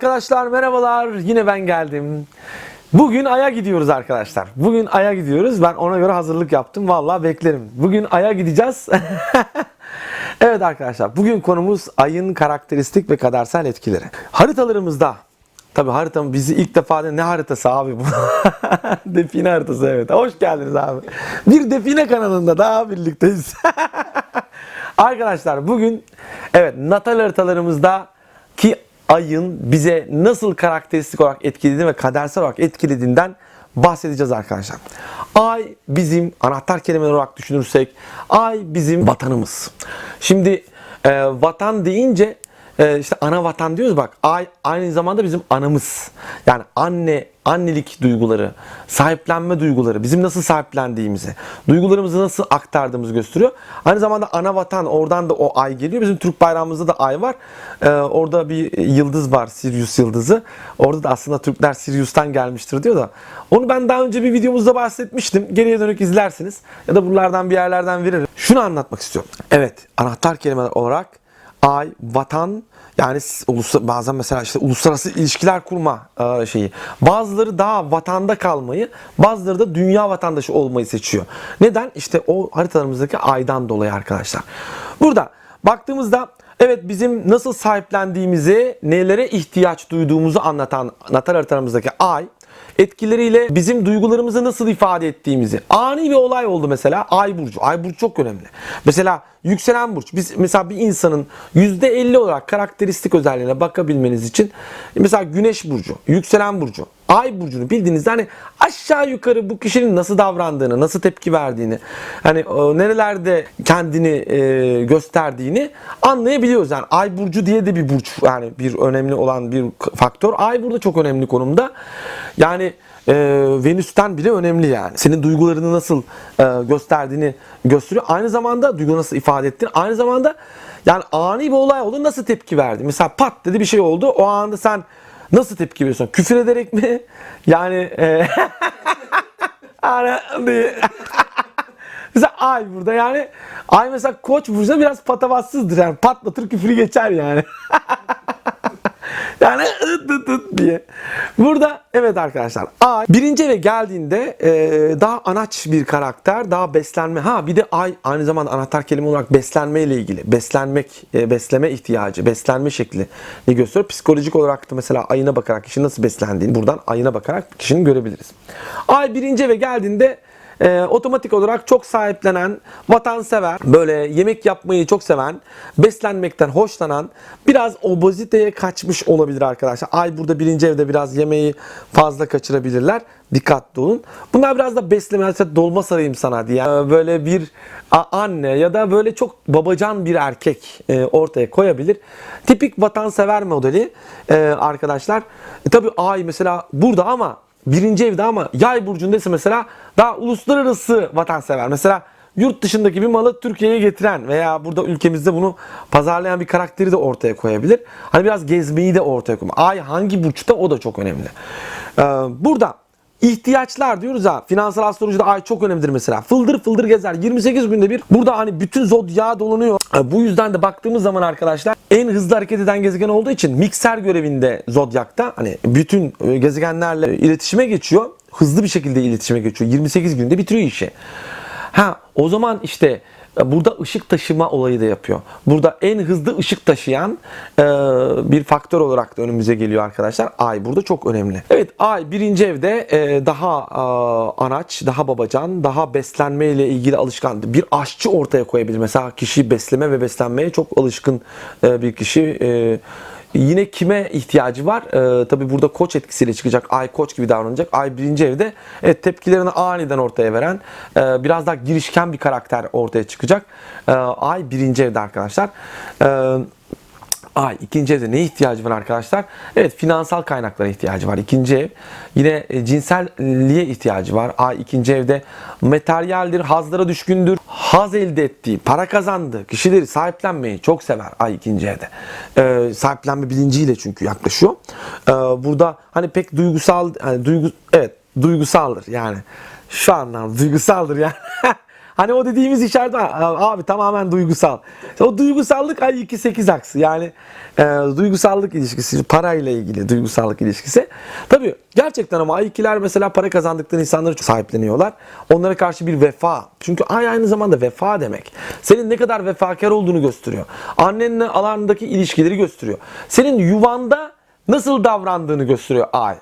Arkadaşlar merhabalar. Yine ben geldim. Bugün Ay'a gidiyoruz arkadaşlar. Bugün Ay'a gidiyoruz. Ben ona göre hazırlık yaptım. Vallahi beklerim. Bugün Ay'a gideceğiz. evet arkadaşlar. Bugün konumuz Ay'ın karakteristik ve kadersel etkileri. Haritalarımızda Tabi haritam bizi ilk defa da ne haritası abi bu? define haritası evet. Hoş geldiniz abi. Bir define kanalında daha birlikteyiz. Arkadaşlar bugün evet natal haritalarımızda ki ayın bize nasıl karakteristik olarak etkilediğini ve kadersel olarak etkilediğinden bahsedeceğiz arkadaşlar. Ay bizim anahtar kelime olarak düşünürsek ay bizim vatanımız. Şimdi e, vatan deyince e, işte ana vatan diyoruz bak ay aynı zamanda bizim anamız. Yani anne annelik duyguları, sahiplenme duyguları, bizim nasıl sahiplendiğimizi, duygularımızı nasıl aktardığımızı gösteriyor. Aynı zamanda ana vatan oradan da o ay geliyor. Bizim Türk bayrağımızda da ay var. Ee, orada bir yıldız var, Sirius yıldızı. Orada da aslında Türkler Sirius'tan gelmiştir diyor da. Onu ben daha önce bir videomuzda bahsetmiştim. Geriye dönük izlersiniz. Ya da buralardan bir yerlerden veririm. Şunu anlatmak istiyorum. Evet, anahtar kelimeler olarak ay, vatan, yani bazen mesela işte uluslararası ilişkiler kurma e, şeyi. Bazıları daha vatanda kalmayı, bazıları da dünya vatandaşı olmayı seçiyor. Neden? İşte o haritalarımızdaki aydan dolayı arkadaşlar. Burada baktığımızda evet bizim nasıl sahiplendiğimizi, nelere ihtiyaç duyduğumuzu anlatan natal haritalarımızdaki ay etkileriyle bizim duygularımızı nasıl ifade ettiğimizi. Ani bir olay oldu mesela Ay burcu. Ay burcu çok önemli. Mesela yükselen burç. Biz mesela bir insanın %50 olarak karakteristik özelliğine bakabilmeniz için mesela Güneş burcu, yükselen burcu, Ay burcunu bildiğinizde hani aşağı yukarı bu kişinin nasıl davrandığını, nasıl tepki verdiğini, hani o, nerelerde kendini e, gösterdiğini anlayabiliyoruz. Yani Ay burcu diye de bir burç yani bir önemli olan bir faktör. Ay burada çok önemli konumda. Yani e, Venüs'ten bile önemli yani. Senin duygularını nasıl e, gösterdiğini gösteriyor. Aynı zamanda duygu nasıl ifade ettiğini. Aynı zamanda yani ani bir olay oldu nasıl tepki verdi. Mesela pat dedi bir şey oldu. O anda sen nasıl tepki veriyorsun? Küfür ederek mi? Yani e. Mesela ay burada yani ay mesela koç burcu biraz patavatsızdır yani patlatır küfürü geçer yani. Yani ıt ıt ıt diye. Burada evet arkadaşlar ay birinci eve geldiğinde e, daha anaç bir karakter, daha beslenme. Ha bir de ay aynı zamanda anahtar kelime olarak beslenme ile ilgili. Beslenmek, e, besleme ihtiyacı, beslenme şekli ne gösteriyor? Psikolojik olarak da mesela ayına bakarak kişinin nasıl beslendiğini buradan ayına bakarak kişinin görebiliriz. Ay birinci eve geldiğinde e, otomatik olarak çok sahiplenen, vatansever, böyle yemek yapmayı çok seven, beslenmekten hoşlanan, biraz obeziteye kaçmış olabilir arkadaşlar. Ay burada birinci evde biraz yemeği fazla kaçırabilirler. Dikkatli olun. Bunlar biraz da besleme, mesela dolma sarayım sana diye. Yani böyle bir anne ya da böyle çok babacan bir erkek e, ortaya koyabilir. Tipik vatansever modeli e, arkadaşlar. E, tabii ay mesela burada ama birinci evde ama yay burcundaysa mesela daha uluslararası vatansever. Mesela yurt dışındaki bir malı Türkiye'ye getiren veya burada ülkemizde bunu pazarlayan bir karakteri de ortaya koyabilir. Hani biraz gezmeyi de ortaya koyma. Ay hangi burçta o da çok önemli. Ee, burada İhtiyaçlar diyoruz ha. Finansal astrolojide ay çok önemlidir mesela. Fıldır fıldır gezer. 28 günde bir. Burada hani bütün zodya dolanıyor. Bu yüzden de baktığımız zaman arkadaşlar en hızlı hareket eden gezegen olduğu için mikser görevinde zodyakta hani bütün gezegenlerle iletişime geçiyor. Hızlı bir şekilde iletişime geçiyor. 28 günde bitiriyor işi. Ha o zaman işte burada ışık taşıma olayı da yapıyor. Burada en hızlı ışık taşıyan e, bir faktör olarak da önümüze geliyor arkadaşlar. Ay burada çok önemli. Evet ay birinci evde e, daha e, anaç, daha babacan, daha beslenme ile ilgili alışkan bir aşçı ortaya koyabilir. Mesela kişi besleme ve beslenmeye çok alışkın e, bir kişi. E, Yine kime ihtiyacı var? Ee, tabii burada koç etkisiyle çıkacak. Ay koç gibi davranacak. Ay birinci evde evet, tepkilerini aniden ortaya veren e, biraz daha girişken bir karakter ortaya çıkacak. E, ay birinci evde arkadaşlar. E, Ay ikinci evde ne ihtiyacı var arkadaşlar? Evet finansal kaynaklara ihtiyacı var. İkinci ev yine e, cinselliğe ihtiyacı var. Ay ikinci evde materyaldir, hazlara düşkündür. Haz elde ettiği, para kazandığı kişileri sahiplenmeyi çok sever ay ikinci evde. Ee, sahiplenme bilinciyle çünkü yaklaşıyor. Ee, burada hani pek duygusal, hani duygu, evet duygusaldır yani. Şu anlamda duygusaldır yani. Hani o dediğimiz işaret. Abi tamamen duygusal. O duygusallık ay 2-8 aksı. Yani e, duygusallık ilişkisi, parayla ilgili duygusallık ilişkisi. Tabii gerçekten ama ay 2'ler mesela para kazandıkları insanları çok sahipleniyorlar. Onlara karşı bir vefa. Çünkü ay aynı zamanda vefa demek. Senin ne kadar vefakar olduğunu gösteriyor. Annenle alandaki ilişkileri gösteriyor. Senin yuvanda nasıl davrandığını gösteriyor ay.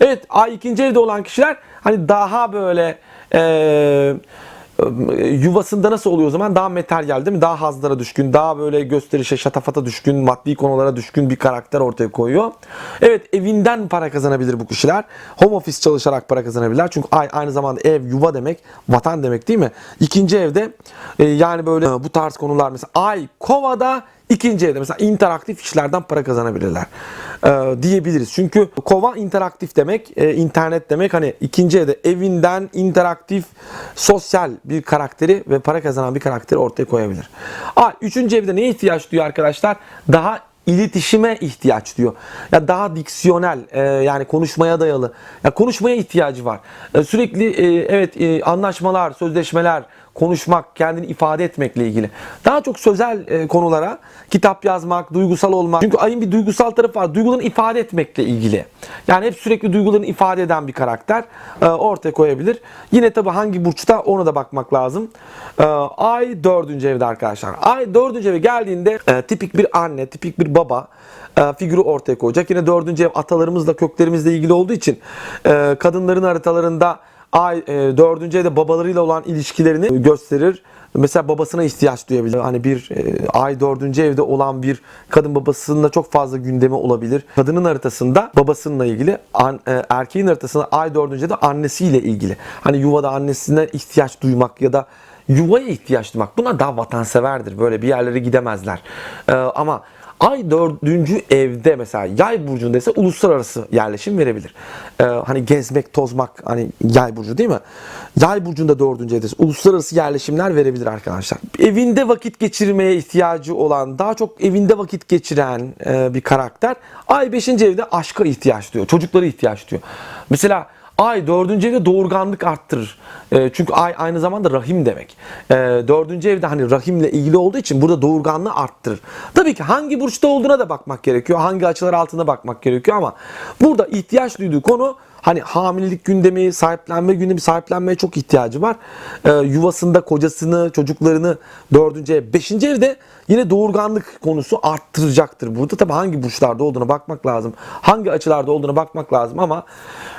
Evet ay ikinci evde olan kişiler hani daha böyle eee yuvasında nasıl oluyor o zaman? Daha materyal değil mi? Daha hazlara düşkün, daha böyle gösterişe, şatafata düşkün, maddi konulara düşkün bir karakter ortaya koyuyor. Evet evinden para kazanabilir bu kişiler. Home office çalışarak para kazanabilirler. Çünkü ay aynı zamanda ev, yuva demek, vatan demek değil mi? İkinci evde e, yani böyle bu tarz konular mesela ay kovada İkinci evde mesela interaktif işlerden para kazanabilirler ee, diyebiliriz. Çünkü kova interaktif demek, e, internet demek. Hani ikinci evde evinden interaktif, sosyal bir karakteri ve para kazanan bir karakteri ortaya koyabilir. Aa, üçüncü evde neye ihtiyaç duyuyor arkadaşlar? Daha iletişime ihtiyaç diyor. Ya daha diksiyonel e, yani konuşmaya dayalı. Ya konuşmaya ihtiyacı var. E, sürekli e, evet e, anlaşmalar, sözleşmeler, konuşmak, kendini ifade etmekle ilgili. Daha çok sözel e, konulara kitap yazmak, duygusal olmak. Çünkü ayın bir duygusal tarafı var. Duygularını ifade etmekle ilgili. Yani hep sürekli duygularını ifade eden bir karakter e, ortaya koyabilir. Yine tabi hangi burçta ona da bakmak lazım. E, ay dördüncü evde arkadaşlar. Ay dördüncü eve geldiğinde e, tipik bir anne, tipik bir baba e, figürü ortaya koyacak. Yine dördüncü ev atalarımızla, köklerimizle ilgili olduğu için e, kadınların haritalarında ay e, dördüncü evde babalarıyla olan ilişkilerini gösterir. Mesela babasına ihtiyaç duyabilir. Hani bir e, ay dördüncü evde olan bir kadın babasında çok fazla gündemi olabilir. Kadının haritasında babasıyla ilgili, an, e, erkeğin haritasında ay dördüncü evde annesiyle ilgili. Hani yuvada annesine ihtiyaç duymak ya da yuvaya ihtiyaç duymak. Buna daha vatanseverdir. Böyle bir yerlere gidemezler. E, ama Ay dördüncü evde mesela yay burcunda ise uluslararası yerleşim verebilir. Ee, hani gezmek, tozmak hani yay burcu değil mi? Yay burcunda dördüncü evde uluslararası yerleşimler verebilir arkadaşlar. Evinde vakit geçirmeye ihtiyacı olan, daha çok evinde vakit geçiren e, bir karakter. Ay beşinci evde aşka ihtiyaç duyuyor, çocuklara ihtiyaç duyuyor. Mesela Ay dördüncü evde doğurganlık arttırır. E, çünkü ay aynı zamanda rahim demek. E, dördüncü evde hani rahimle ilgili olduğu için burada doğurganlığı arttırır. Tabii ki hangi burçta olduğuna da bakmak gerekiyor. Hangi açılar altında bakmak gerekiyor ama burada ihtiyaç duyduğu konu hani hamilelik gündemi, sahiplenme gündemi, sahiplenmeye çok ihtiyacı var. Ee, yuvasında kocasını, çocuklarını dördüncü ev, beşinci evde yine doğurganlık konusu arttıracaktır. Burada tabii hangi burçlarda olduğuna bakmak lazım. Hangi açılarda olduğuna bakmak lazım ama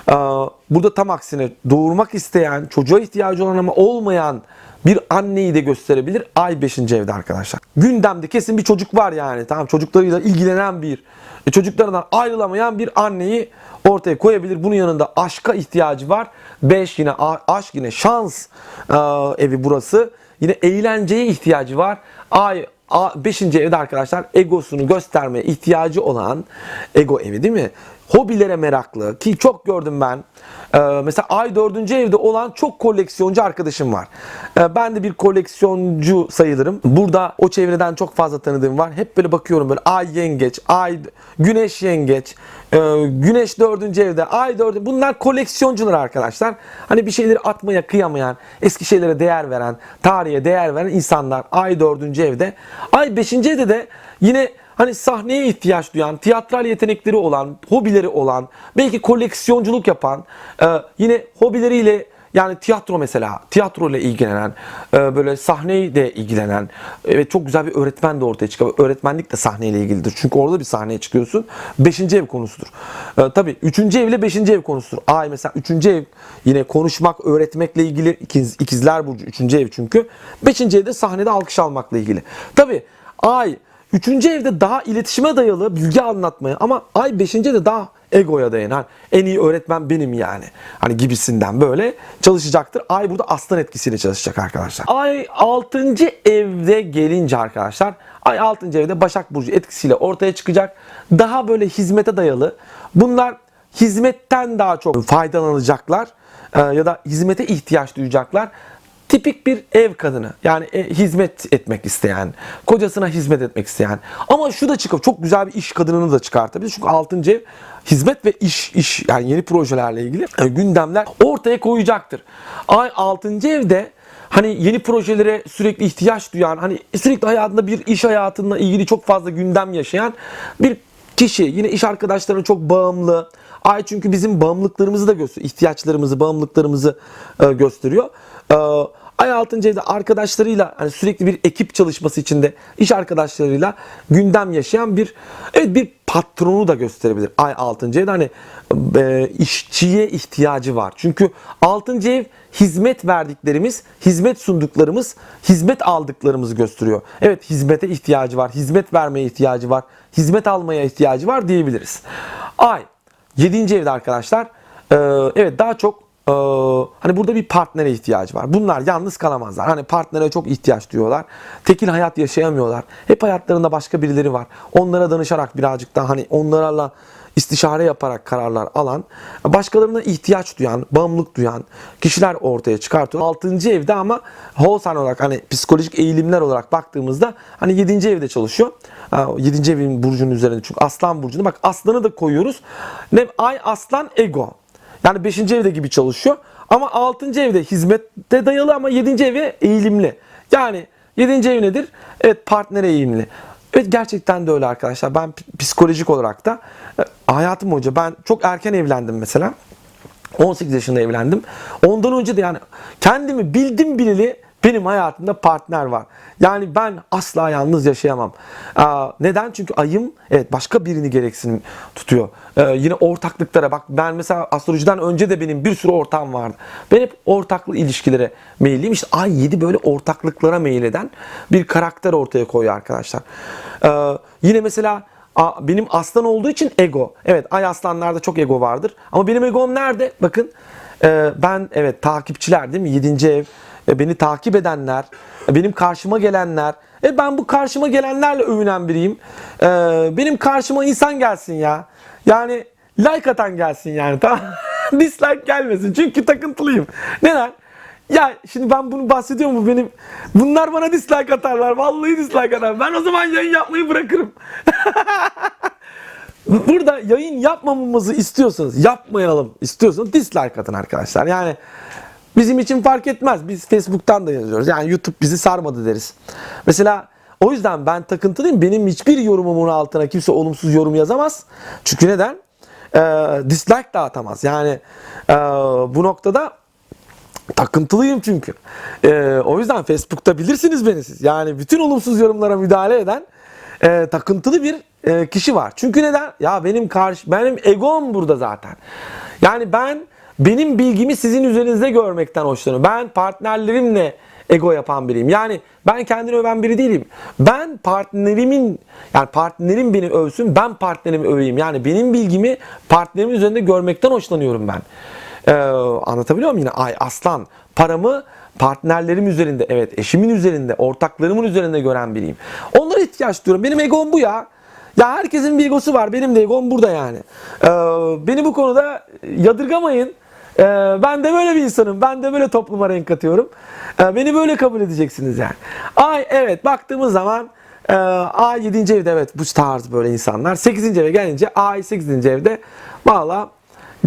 e, burada tam aksine doğurmak isteyen, çocuğa ihtiyacı olan ama olmayan bir anneyi de gösterebilir. Ay 5. evde arkadaşlar. Gündemde kesin bir çocuk var yani. Tamam çocuklarıyla ilgilenen bir, e, çocuklarından ayrılamayan bir anneyi ortaya koyabilir. Bunun yanında aşka ihtiyacı var. 5 yine aşk yine şans e, evi burası. Yine eğlenceye ihtiyacı var. Ay 5. evde arkadaşlar egosunu göstermeye ihtiyacı olan ego evi değil mi? Hobilere meraklı ki çok gördüm ben. Ee, mesela ay 4. evde olan çok koleksiyoncu arkadaşım var. Ee, ben de bir koleksiyoncu sayılırım. Burada o çevreden çok fazla tanıdığım var. Hep böyle bakıyorum böyle ay yengeç, ay güneş yengeç, e, güneş 4. evde, ay 4. Bunlar koleksiyoncular arkadaşlar. Hani bir şeyleri atmaya kıyamayan, eski şeylere değer veren, tarihe değer veren insanlar ay 4. evde. Ay 5. evde de yine hani sahneye ihtiyaç duyan, tiyatral yetenekleri olan, hobileri olan, belki koleksiyonculuk yapan, e, yine hobileriyle yani tiyatro mesela, tiyatro ile ilgilenen, e, böyle sahneyle ilgilenen, evet çok güzel bir öğretmen de ortaya çıkıyor. Öğretmenlik de sahneyle ilgilidir. Çünkü orada bir sahneye çıkıyorsun. Beşinci ev konusudur. E, tabii üçüncü ev ile beşinci ev konusudur. Ay mesela üçüncü ev yine konuşmak, öğretmekle ilgili ikiz, ikizler burcu üçüncü ev çünkü. Beşinci evde sahnede alkış almakla ilgili. Tabii ay Üçüncü evde daha iletişime dayalı bilgi anlatmaya ama ay beşinci de daha egoya dayanan en iyi öğretmen benim yani. Hani gibisinden böyle çalışacaktır. Ay burada aslan etkisiyle çalışacak arkadaşlar. Ay 6. evde gelince arkadaşlar ay 6. evde Başak Burcu etkisiyle ortaya çıkacak. Daha böyle hizmete dayalı. Bunlar hizmetten daha çok faydalanacaklar ya da hizmete ihtiyaç duyacaklar tipik bir ev kadını. Yani e, hizmet etmek isteyen, kocasına hizmet etmek isteyen. Ama şu da çıkıyor. Çok güzel bir iş kadınını da çıkartabilir. Çünkü 6. ev hizmet ve iş iş yani yeni projelerle ilgili e, gündemler ortaya koyacaktır. Ay 6. evde hani yeni projelere sürekli ihtiyaç duyan, hani sürekli hayatında bir iş hayatında ilgili çok fazla gündem yaşayan bir kişi. Yine iş arkadaşlarına çok bağımlı. Ay çünkü bizim bağımlılıklarımızı da gösteriyor. ihtiyaçlarımızı, bağımlılıklarımızı e, gösteriyor. E, Ay 6. evde arkadaşlarıyla hani sürekli bir ekip çalışması içinde iş arkadaşlarıyla gündem yaşayan bir evet bir patronu da gösterebilir. Ay 6. evde hani e, işçiye ihtiyacı var. Çünkü 6. ev hizmet verdiklerimiz, hizmet sunduklarımız, hizmet aldıklarımızı gösteriyor. Evet hizmete ihtiyacı var, hizmet vermeye ihtiyacı var, hizmet almaya ihtiyacı var diyebiliriz. Ay 7. evde arkadaşlar e, evet daha çok ee, hani burada bir partnere ihtiyacı var. Bunlar yalnız kalamazlar. Hani partnere çok ihtiyaç duyuyorlar. Tekil hayat yaşayamıyorlar. Hep hayatlarında başka birileri var. Onlara danışarak birazcık daha hani onlarla istişare yaparak kararlar alan, başkalarına ihtiyaç duyan, bağımlılık duyan kişiler ortaya çıkartıyor. 6. evde ama Hosan olarak hani psikolojik eğilimler olarak baktığımızda hani 7. evde çalışıyor. 7. evin burcunun üzerinde çünkü aslan burcunu bak aslanı da koyuyoruz. Ne ay aslan ego. Yani 5. evde gibi çalışıyor. Ama 6. evde hizmette dayalı ama 7. eve eğilimli. Yani 7. ev nedir? Evet partnere eğilimli. Evet gerçekten de öyle arkadaşlar. Ben psikolojik olarak da e, hayatım boyunca ben çok erken evlendim mesela. 18 yaşında evlendim. Ondan önce de yani kendimi bildim bileli benim hayatımda partner var. Yani ben asla yalnız yaşayamam. Aa, neden? Çünkü ayım evet başka birini gereksinim tutuyor. Ee, yine ortaklıklara bak ben mesela astrolojiden önce de benim bir sürü ortağım vardı. Ben hep ortaklı ilişkilere meyilliyim. İşte ay 7 böyle ortaklıklara meyil eden bir karakter ortaya koyuyor arkadaşlar. Ee, yine mesela benim aslan olduğu için ego. Evet ay aslanlarda çok ego vardır. Ama benim egom nerede? Bakın e, ben evet takipçiler değil mi? 7. ev e, beni takip edenler, e, benim karşıma gelenler. E ben bu karşıma gelenlerle övünen biriyim. E, benim karşıma insan gelsin ya. Yani like atan gelsin yani tamam Dislike gelmesin çünkü takıntılıyım. Neden? Ya şimdi ben bunu bahsediyorum bu benim. Bunlar bana dislike atarlar. Vallahi dislike atar. Ben o zaman yayın yapmayı bırakırım. Burada yayın yapmamamızı istiyorsanız, yapmayalım istiyorsanız dislike atın arkadaşlar. Yani Bizim için fark etmez. Biz Facebook'tan da yazıyoruz. Yani YouTube bizi sarmadı deriz. Mesela o yüzden ben takıntılıyım. Benim hiçbir yorumumun altına kimse olumsuz yorum yazamaz. Çünkü neden? Ee, dislike dağıtamaz. Yani e, bu noktada takıntılıyım çünkü. Ee, o yüzden Facebook'ta bilirsiniz beni siz. Yani bütün olumsuz yorumlara müdahale eden e, takıntılı bir e, kişi var. Çünkü neden? Ya benim karşı benim egom burada zaten. Yani ben benim bilgimi sizin üzerinizde görmekten hoşlanıyorum. Ben partnerlerimle ego yapan biriyim. Yani ben kendini öven biri değilim. Ben partnerimin yani partnerim beni övsün, ben partnerimi öveyim. Yani benim bilgimi partnerimin üzerinde görmekten hoşlanıyorum ben. Ee, anlatabiliyor muyum yine? Ay aslan paramı partnerlerim üzerinde, evet eşimin üzerinde, ortaklarımın üzerinde gören biriyim. Onlara ihtiyaç duyuyorum. Benim egom bu ya. Ya herkesin bir egosu var. Benim de egom burada yani. Ee, beni bu konuda yadırgamayın. Ee, ben de böyle bir insanım. Ben de böyle topluma renk katıyorum. Ee, beni böyle kabul edeceksiniz yani. Ay evet baktığımız zaman e, Ay 7. evde evet bu tarz böyle insanlar. 8. eve gelince Ay 8. evde valla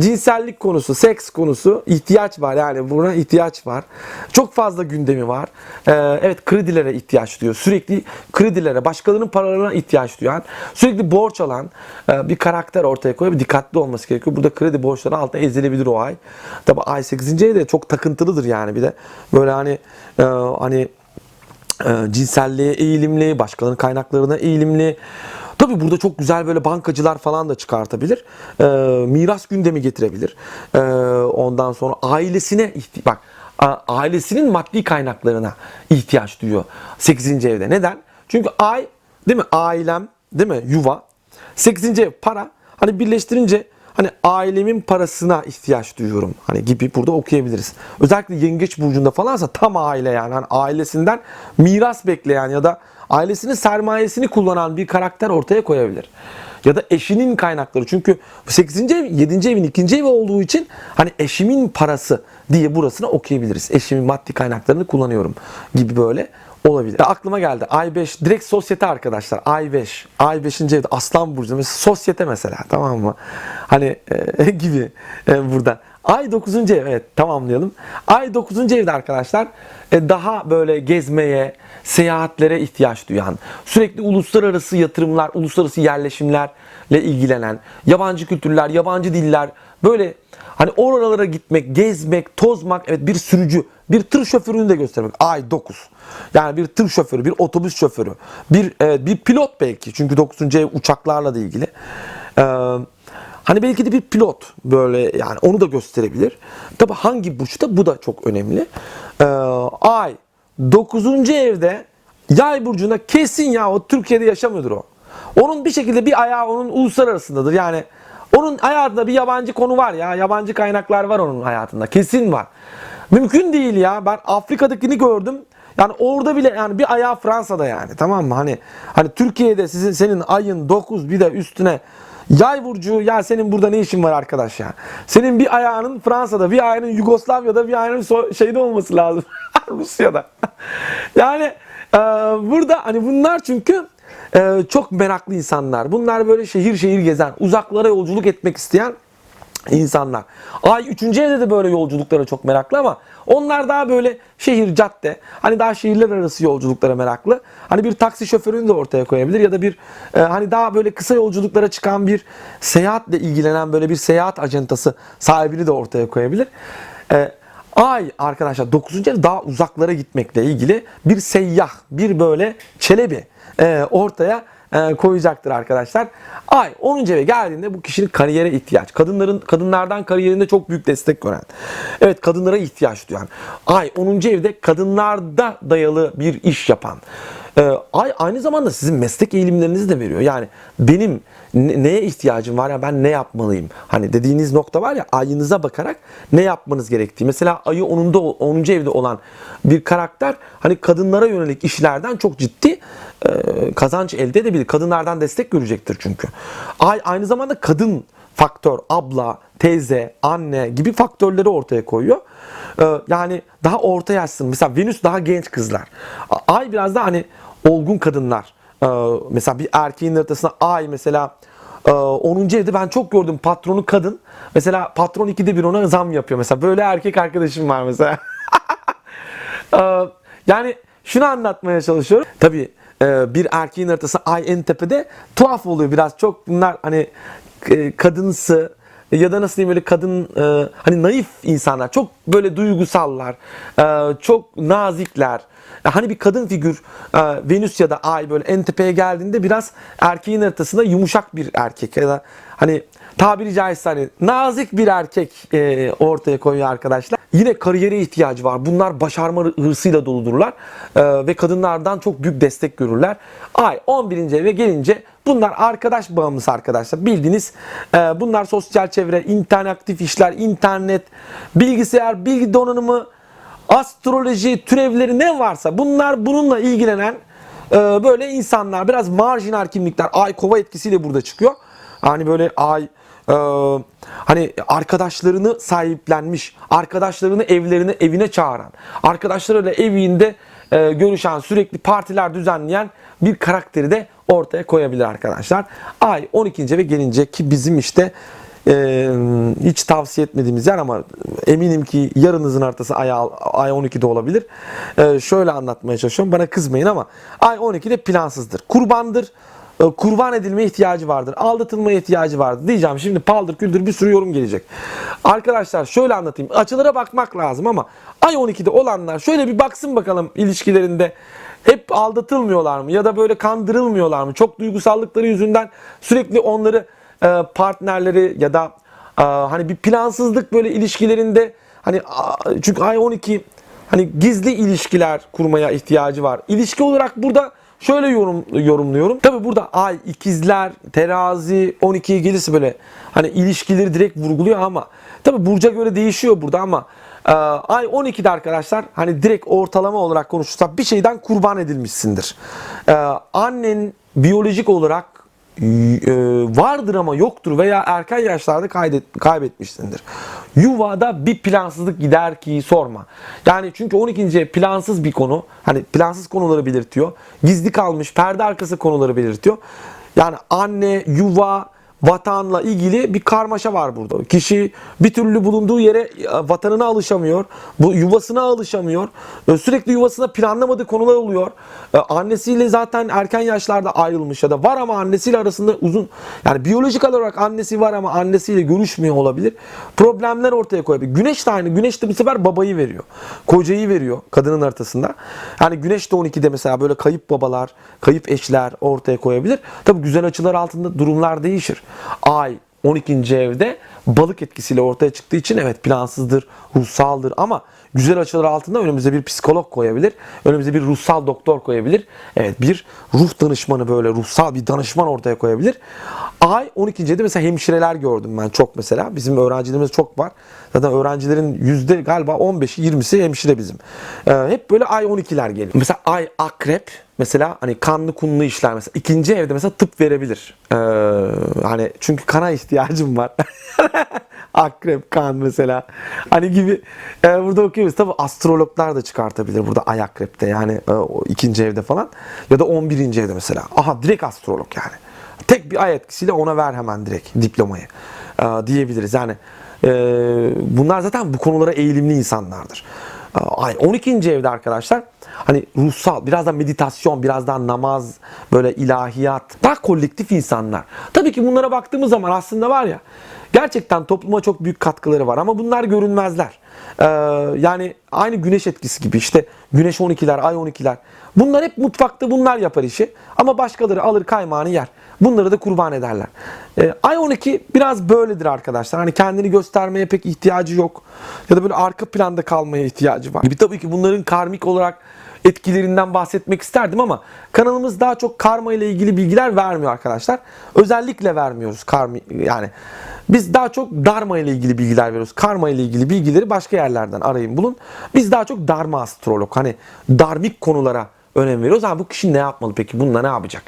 cinsellik konusu, seks konusu ihtiyaç var yani buna ihtiyaç var. Çok fazla gündemi var. Ee, evet kredilere ihtiyaç duyuyor. Sürekli kredilere, başkalarının paralarına ihtiyaç duyan, sürekli borç alan e, bir karakter ortaya koyuyor. Dikkatli olması gerekiyor. Burada kredi borçları altında ezilebilir o ay. Tabi ay 8. de çok takıntılıdır yani bir de böyle hani e, hani e, cinselliğe eğilimli, başkalarının kaynaklarına eğilimli. Tabii burada çok güzel böyle bankacılar falan da çıkartabilir. E, miras gündemi getirebilir. E, ondan sonra ailesine bak ailesinin maddi kaynaklarına ihtiyaç duyuyor 8. evde. Neden? Çünkü ay değil mi? Ailem değil mi? Yuva. 8. ev para. Hani birleştirince hani ailemin parasına ihtiyaç duyuyorum. Hani gibi burada okuyabiliriz. Özellikle yengeç burcunda falansa tam aile yani. Hani ailesinden miras bekleyen ya da ailesinin sermayesini kullanan bir karakter ortaya koyabilir. Ya da eşinin kaynakları. Çünkü 8. ev 7. evin 2. evi olduğu için hani eşimin parası diye burasına okuyabiliriz. Eşimin maddi kaynaklarını kullanıyorum gibi böyle olabilir. E, aklıma geldi. Ay 5 direkt sosyete arkadaşlar. Ay 5. Ay 5. evde Aslan burcu mesela sosyete mesela tamam mı? Hani e, gibi e, burada. Ay 9. ev evet tamamlayalım. Ay 9. evde arkadaşlar e, daha böyle gezmeye, seyahatlere ihtiyaç duyan, sürekli uluslararası yatırımlar, uluslararası yerleşimlerle ilgilenen, yabancı kültürler, yabancı diller böyle hani oralara gitmek, gezmek, tozmak evet bir sürücü, bir tır şoförünü de göstermek. Ay 9. Yani bir tır şoförü, bir otobüs şoförü, bir e, bir pilot belki çünkü 9. ev uçaklarla da ilgili. Eee Hani belki de bir pilot böyle yani onu da gösterebilir. Tabi hangi burçta bu da çok önemli. Ee, ay 9. evde yay burcunda kesin ya o Türkiye'de yaşamıyordur o. Onun bir şekilde bir ayağı onun uluslararasındadır. Yani onun hayatında bir yabancı konu var ya. Yabancı kaynaklar var onun hayatında. Kesin var. Mümkün değil ya. Ben Afrika'dakini gördüm. Yani orada bile yani bir ayağı Fransa'da yani tamam mı? Hani hani Türkiye'de sizin senin ayın 9 bir de üstüne Yay burcu ya senin burada ne işin var arkadaş ya? Senin bir ayağının Fransa'da, bir ayağının Yugoslavya'da, bir ayağının so- şeyde olması lazım. Rusya'da. yani e, burada hani bunlar çünkü e, çok meraklı insanlar. Bunlar böyle şehir şehir gezen, uzaklara yolculuk etmek isteyen insanlar. Ay 3. evde de böyle yolculuklara çok meraklı ama onlar daha böyle şehir cadde hani daha şehirler arası yolculuklara meraklı. Hani bir taksi şoförünü de ortaya koyabilir ya da bir e, hani daha böyle kısa yolculuklara çıkan bir seyahatle ilgilenen böyle bir seyahat acentası sahibini de ortaya koyabilir. E, Ay arkadaşlar 9. ev daha uzaklara gitmekle ilgili bir seyyah, bir böyle çelebi e, ortaya e, koyacaktır arkadaşlar. Ay 10. eve geldiğinde bu kişinin kariyere ihtiyaç. Kadınların kadınlardan kariyerinde çok büyük destek gören. Evet kadınlara ihtiyaç duyan. Ay 10. evde kadınlarda dayalı bir iş yapan. E, ay aynı zamanda sizin meslek eğilimlerinizi de veriyor. Yani benim ne- neye ihtiyacım var ya ben ne yapmalıyım? Hani dediğiniz nokta var ya ayınıza bakarak ne yapmanız gerektiği. Mesela ayı 10'unda 10. evde olan bir karakter hani kadınlara yönelik işlerden çok ciddi e, kazanç elde edebilir. Kadınlardan destek görecektir çünkü. Ay aynı zamanda kadın faktör, abla, teyze, anne gibi faktörleri ortaya koyuyor. Ee, yani daha orta yaşsın. Mesela Venüs daha genç kızlar. Ay biraz da hani olgun kadınlar. Ee, mesela bir erkeğin haritasına ay mesela e, 10. evde ben çok gördüm patronu kadın. Mesela patron 2'de bir ona zam yapıyor. Mesela böyle erkek arkadaşım var mesela. Ee, yani şunu anlatmaya çalışıyorum. Tabii e, bir erkeğin haritası ay en tepede tuhaf oluyor biraz. Çok bunlar hani e, kadınsı ya da nasıl diyeyim böyle kadın e, hani naif insanlar. Çok böyle duygusallar. e, çok nazikler. Hani bir kadın figür e, Venüs ya da Ay böyle en tepeye geldiğinde biraz erkeğin haritasında yumuşak bir erkek ya da hani tabiri caizse hani nazik bir erkek e, ortaya koyuyor arkadaşlar. Yine kariyere ihtiyacı var. Bunlar başarma hırsıyla doludurlar E, ve kadınlardan çok büyük destek görürler. Ay 11. eve gelince bunlar arkadaş bağımlısı arkadaşlar. Bildiğiniz e, bunlar sosyal çevre, interaktif işler, internet, bilgisayar, bilgi donanımı, astroloji türevleri ne varsa bunlar bununla ilgilenen e, böyle insanlar biraz marjinal kimlikler ay kova etkisiyle burada çıkıyor. Hani böyle ay e, hani arkadaşlarını sahiplenmiş, arkadaşlarını evlerine evine çağıran, arkadaşlarıyla evinde e, görüşen, sürekli partiler düzenleyen bir karakteri de ortaya koyabilir arkadaşlar. Ay 12. eve gelince ki bizim işte ee, hiç tavsiye etmediğimiz yer ama eminim ki yarınızın haritası ay, ay 12'de olabilir. Ee, şöyle anlatmaya çalışıyorum. Bana kızmayın ama ay 12'de plansızdır. Kurbandır. Ee, kurban edilme ihtiyacı vardır. Aldatılmaya ihtiyacı vardır. Diyeceğim şimdi paldır küldür bir sürü yorum gelecek. Arkadaşlar şöyle anlatayım. Açılara bakmak lazım ama ay 12'de olanlar şöyle bir baksın bakalım ilişkilerinde hep aldatılmıyorlar mı ya da böyle kandırılmıyorlar mı? Çok duygusallıkları yüzünden sürekli onları e, partnerleri ya da e, hani bir plansızlık böyle ilişkilerinde hani çünkü ay 12 hani gizli ilişkiler kurmaya ihtiyacı var. İlişki olarak burada şöyle yorum yorumluyorum. Tabi burada ay ikizler, terazi, 12'ye gelirse böyle hani ilişkileri direkt vurguluyor ama tabi burca göre değişiyor burada ama e, ay 12'de arkadaşlar hani direkt ortalama olarak konuşursak bir şeyden kurban edilmişsindir. E, annen biyolojik olarak vardır ama yoktur veya erken yaşlarda kaydet, kaybetmişsindir. Yuvada bir plansızlık gider ki sorma. Yani çünkü 12. plansız bir konu. Hani plansız konuları belirtiyor. Gizli kalmış perde arkası konuları belirtiyor. Yani anne, yuva, vatanla ilgili bir karmaşa var burada. Kişi bir türlü bulunduğu yere e, vatanına alışamıyor. Bu yuvasına alışamıyor. E, Sürekli yuvasına planlamadığı konular oluyor. E, Annesiyle zaten erken yaşlarda ayrılmış ya da var ama annesiyle arasında uzun yani biyolojik olarak annesi var ama annesiyle görüşmüyor olabilir. Problemler ortaya koyabilir. Güneş de aynı. Güneş de bu sefer babayı veriyor. Kocayı veriyor kadının haritasında. Yani Güneş de 12'de mesela böyle kayıp babalar, kayıp eşler ortaya koyabilir. Tabii güzel açılar altında durumlar değişir. Ay 12. evde balık etkisiyle ortaya çıktığı için evet plansızdır, ruhsaldır ama güzel açılar altında önümüze bir psikolog koyabilir. Önümüze bir ruhsal doktor koyabilir. Evet bir ruh danışmanı böyle ruhsal bir danışman ortaya koyabilir. Ay 12. evde mesela hemşireler gördüm ben çok mesela. Bizim öğrencilerimiz çok var. Zaten öğrencilerin yüzde galiba 15'i 20'si hemşire bizim. Ee, hep böyle ay 12'ler geliyor. Mesela ay akrep mesela hani kanlı kunlu işler mesela ikinci evde mesela tıp verebilir. Ee, hani çünkü kana ihtiyacım var. Akrep, kan mesela. Hani gibi e, burada okuyoruz. Tabi astrologlar da çıkartabilir burada ay akrepte yani e, o ikinci evde falan. Ya da 11. evde mesela. Aha direkt astrolog yani. Tek bir ay etkisiyle ona ver hemen direkt diplomayı e, diyebiliriz. Yani e, bunlar zaten bu konulara eğilimli insanlardır. E, Ay 12. evde arkadaşlar hani ruhsal biraz da meditasyon biraz daha namaz böyle ilahiyat daha kolektif insanlar. Tabii ki bunlara baktığımız zaman aslında var ya gerçekten topluma çok büyük katkıları var ama bunlar görünmezler. Ee, yani aynı güneş etkisi gibi işte güneş 12'ler ay 12'ler bunlar hep mutfakta bunlar yapar işi ama başkaları alır kaymağını yer. Bunları da kurban ederler. Ee, ay 12 biraz böyledir arkadaşlar. Hani kendini göstermeye pek ihtiyacı yok. Ya da böyle arka planda kalmaya ihtiyacı var. Bir tabii ki bunların karmik olarak etkilerinden bahsetmek isterdim ama kanalımız daha çok karma ile ilgili bilgiler vermiyor arkadaşlar. Özellikle vermiyoruz karmi yani biz daha çok dharma ile ilgili bilgiler veriyoruz. Karma ile ilgili bilgileri başka yerlerden arayın bulun. Biz daha çok dharma astrolog hani darmik konulara önem veriyoruz. Ha bu kişi ne yapmalı peki? Bununla ne yapacak?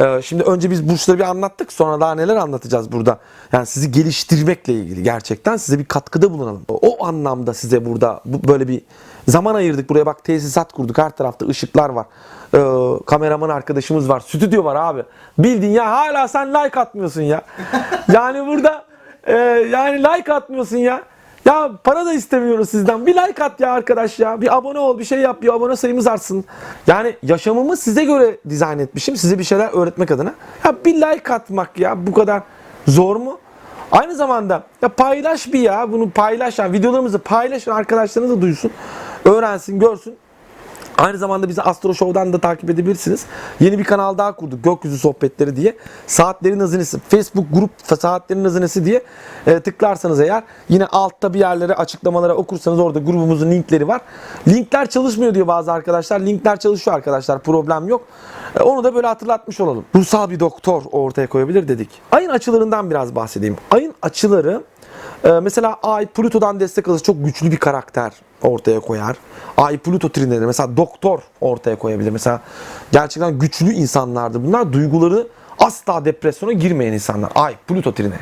Ee, şimdi önce biz burçları bir anlattık. Sonra daha neler anlatacağız burada? Yani sizi geliştirmekle ilgili gerçekten size bir katkıda bulunalım. O anlamda size burada bu, böyle bir zaman ayırdık. Buraya bak tesisat kurduk. Her tarafta ışıklar var. Ee, kameraman arkadaşımız var. Stüdyo var abi. Bildiğin ya hala sen like atmıyorsun ya. Yani burada e, yani like atmıyorsun ya. Ya para da istemiyoruz sizden. Bir like at ya arkadaş ya. Bir abone ol, bir şey yap, bir abone sayımız artsın. Yani yaşamımı size göre dizayn etmişim. Size bir şeyler öğretmek adına. Ya bir like atmak ya bu kadar zor mu? Aynı zamanda ya paylaş bir ya. Bunu paylaş. Yani videolarımızı paylaşın. Arkadaşlarınız da duysun. Öğrensin, görsün. Aynı zamanda bizi Astro Show'dan da takip edebilirsiniz. Yeni bir kanal daha kurduk. Gökyüzü Sohbetleri diye. Saatlerin Hazinesi. Facebook grup Saatlerin Hazinesi diye e, tıklarsanız eğer yine altta bir yerlere açıklamalara okursanız orada grubumuzun linkleri var. Linkler çalışmıyor diyor bazı arkadaşlar. Linkler çalışıyor arkadaşlar. Problem yok. E, onu da böyle hatırlatmış olalım. Ruhsal bir doktor ortaya koyabilir dedik. Ayın açılarından biraz bahsedeyim. Ayın açıları ee, mesela Ay Plüto'dan destek alırsa çok güçlü bir karakter ortaya koyar. Ay Plüto trinleri mesela doktor ortaya koyabilir. Mesela gerçekten güçlü insanlardır. Bunlar duyguları asla depresyona girmeyen insanlar. Ay Plüto trini.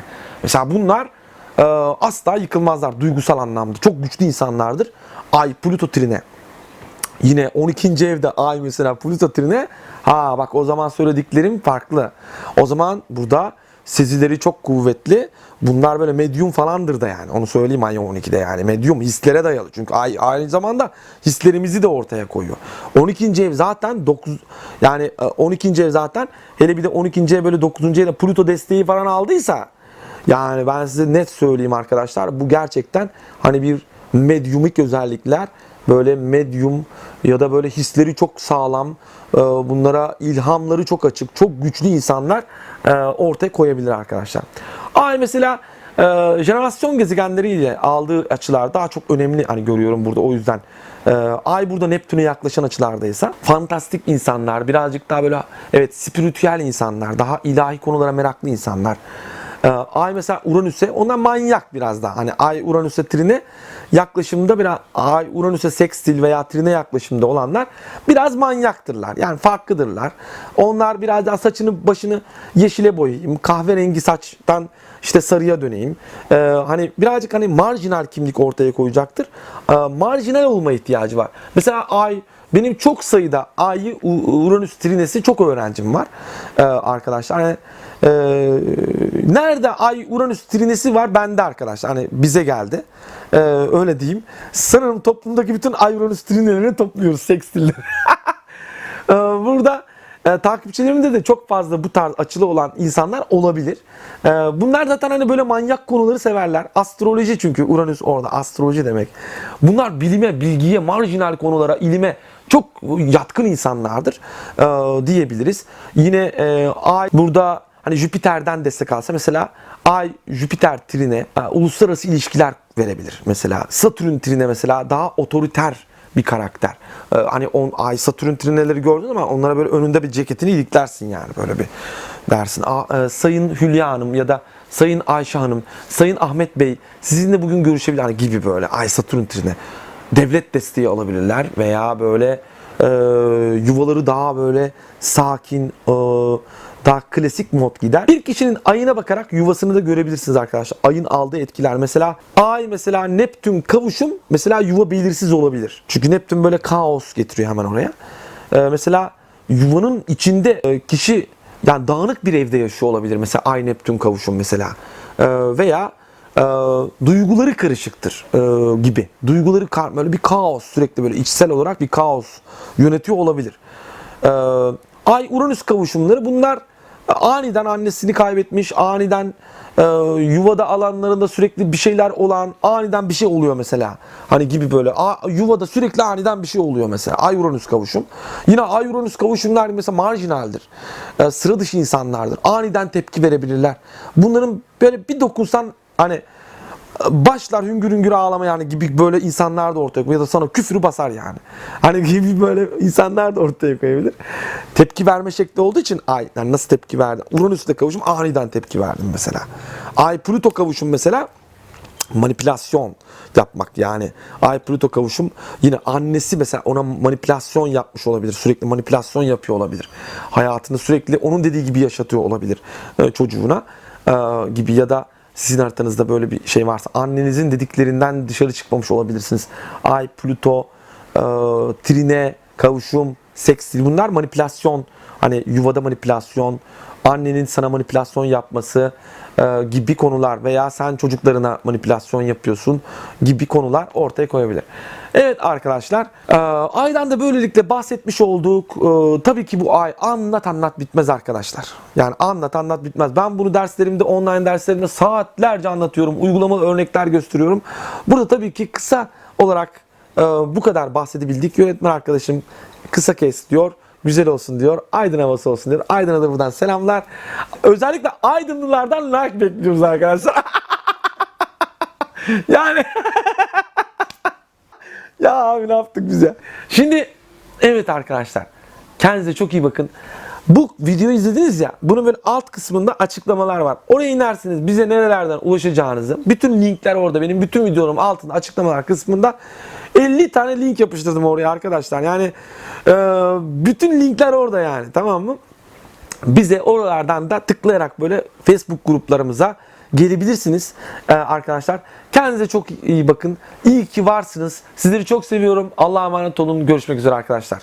Mesela bunlar e, asla yıkılmazlar duygusal anlamda. Çok güçlü insanlardır. Ay Plüto trine. Yine 12. evde ay mesela Plüto trine. Ha bak o zaman söylediklerim farklı. O zaman burada sezileri çok kuvvetli. Bunlar böyle medyum falandır da yani. Onu söyleyeyim ay 12'de yani. Medyum hislere dayalı. Çünkü ay aynı zamanda hislerimizi de ortaya koyuyor. 12. ev zaten 9 yani 12. ev zaten hele bir de 12. ev böyle 9. evde Pluto desteği falan aldıysa yani ben size net söyleyeyim arkadaşlar. Bu gerçekten hani bir medyumik özellikler böyle medyum ya da böyle hisleri çok sağlam, e, bunlara ilhamları çok açık, çok güçlü insanlar e, ortaya koyabilir arkadaşlar. Ay mesela e, jenerasyon gezegenleriyle aldığı açılar daha çok önemli hani görüyorum burada o yüzden. Ay burada Neptün'e yaklaşan açılardaysa fantastik insanlar, birazcık daha böyle evet spiritüel insanlar, daha ilahi konulara meraklı insanlar. Ay mesela Uranüs'e ondan manyak biraz daha. Hani Ay Uranüs'e trine yaklaşımda biraz Ay Uranüs'e sekstil veya trine yaklaşımda olanlar biraz manyaktırlar. Yani farklıdırlar. Onlar biraz daha saçını başını yeşile boyayayım. Kahverengi saçtan işte sarıya döneyim. Ee, hani birazcık hani marjinal kimlik ortaya koyacaktır. Ee, marjinal olma ihtiyacı var. Mesela Ay benim çok sayıda Ay'ı Uranüs trinesi çok öğrencim var e, arkadaşlar. Hani, e, nerede Ay Uranüs trinesi var bende arkadaşlar. Hani bize geldi. E, öyle diyeyim. Sanırım toplumdaki bütün Ay Uranüs trinelerini topluyoruz sekstilleri. Ee, Burada e, takipçilerimde de çok fazla bu tarz açılı olan insanlar olabilir. Ee, bunlar zaten hani böyle manyak konuları severler. Astroloji çünkü Uranüs orada astroloji demek. Bunlar bilime, bilgiye, marjinal konulara, ilime çok yatkın insanlardır ee, diyebiliriz. Yine e, Ay burada hani Jüpiter'den destek alsa mesela Ay Jüpiter trine e, uluslararası ilişkiler verebilir mesela. Satürn trine mesela daha otoriter bir karakter. Ee, hani on, ay Satürn trineleri gördün ama onlara böyle önünde bir ceketini iliklersin yani böyle bir dersin. Aa, e, Sayın Hülya Hanım ya da Sayın Ayşe Hanım, Sayın Ahmet Bey sizinle bugün görüşebilir hani gibi böyle ay Satürn trine. Devlet desteği alabilirler veya böyle e, yuvaları daha böyle sakin, e, daha klasik mod gider. Bir kişinin ayına bakarak yuvasını da görebilirsiniz arkadaşlar. Ayın aldığı etkiler. Mesela ay mesela Neptün kavuşum mesela yuva belirsiz olabilir. Çünkü Neptün böyle kaos getiriyor hemen oraya. Ee, mesela yuvanın içinde e, kişi yani dağınık bir evde yaşıyor olabilir. Mesela ay Neptün kavuşum mesela. Ee, veya e, duyguları karışıktır e, gibi. Duyguları böyle bir kaos sürekli böyle içsel olarak bir kaos yönetiyor olabilir. Ee, Ay Uranüs kavuşumları bunlar aniden annesini kaybetmiş, aniden e, yuvada alanlarında sürekli bir şeyler olan, aniden bir şey oluyor mesela. Hani gibi böyle a, yuvada sürekli aniden bir şey oluyor mesela. Ay Uranüs kavuşum. Yine Ay Uranüs kavuşumlar mesela marjinaldir. E, sıra dışı insanlardır. Aniden tepki verebilirler. Bunların böyle bir dokunsan hani başlar hüngür hüngür ağlama yani gibi böyle insanlar da ortaya koyuyor. Ya da sana küfürü basar yani. Hani gibi böyle insanlar da ortaya koyabilir. Tepki verme şekli olduğu için ay yani nasıl tepki verdi? Uranüs'le kavuşum aniden tepki verdim mesela. Ay Plüto kavuşum mesela manipülasyon yapmak yani Ay Plüto kavuşum yine annesi mesela ona manipülasyon yapmış olabilir. Sürekli manipülasyon yapıyor olabilir. Hayatını sürekli onun dediği gibi yaşatıyor olabilir e, çocuğuna e, gibi ya da sizin haritanızda böyle bir şey varsa annenizin dediklerinden dışarı çıkmamış olabilirsiniz. Ay, Plüto, e, Trine, kavuşum, sekstil bunlar manipülasyon. Hani yuvada manipülasyon, annenin sana manipülasyon yapması e, gibi konular veya sen çocuklarına manipülasyon yapıyorsun gibi konular ortaya koyabilir. Evet arkadaşlar, e, aydan da böylelikle bahsetmiş olduk. E, tabii ki bu ay anlat anlat bitmez arkadaşlar. Yani anlat anlat bitmez. Ben bunu derslerimde, online derslerimde saatlerce anlatıyorum. Uygulamalı örnekler gösteriyorum. Burada tabii ki kısa olarak e, bu kadar bahsedebildik. Yönetmen arkadaşım kısa kes diyor. Güzel olsun diyor. Aydın havası olsun diyor. Aydın'a da buradan selamlar. Özellikle Aydınlılardan like bekliyoruz arkadaşlar. yani ya abi ne yaptık biz ya? Şimdi evet arkadaşlar. Kendinize çok iyi bakın. Bu videoyu izlediniz ya. Bunun böyle alt kısmında açıklamalar var. Oraya inersiniz bize nerelerden ulaşacağınızı. Bütün linkler orada. Benim bütün videolarım altında açıklamalar kısmında 50 tane link yapıştırdım oraya arkadaşlar. Yani e, bütün linkler orada yani tamam mı? bize oralardan da tıklayarak böyle Facebook gruplarımıza gelebilirsiniz Ee, arkadaşlar. Kendinize çok iyi bakın. İyi ki varsınız. Sizleri çok seviyorum. Allah'a emanet olun. Görüşmek üzere arkadaşlar.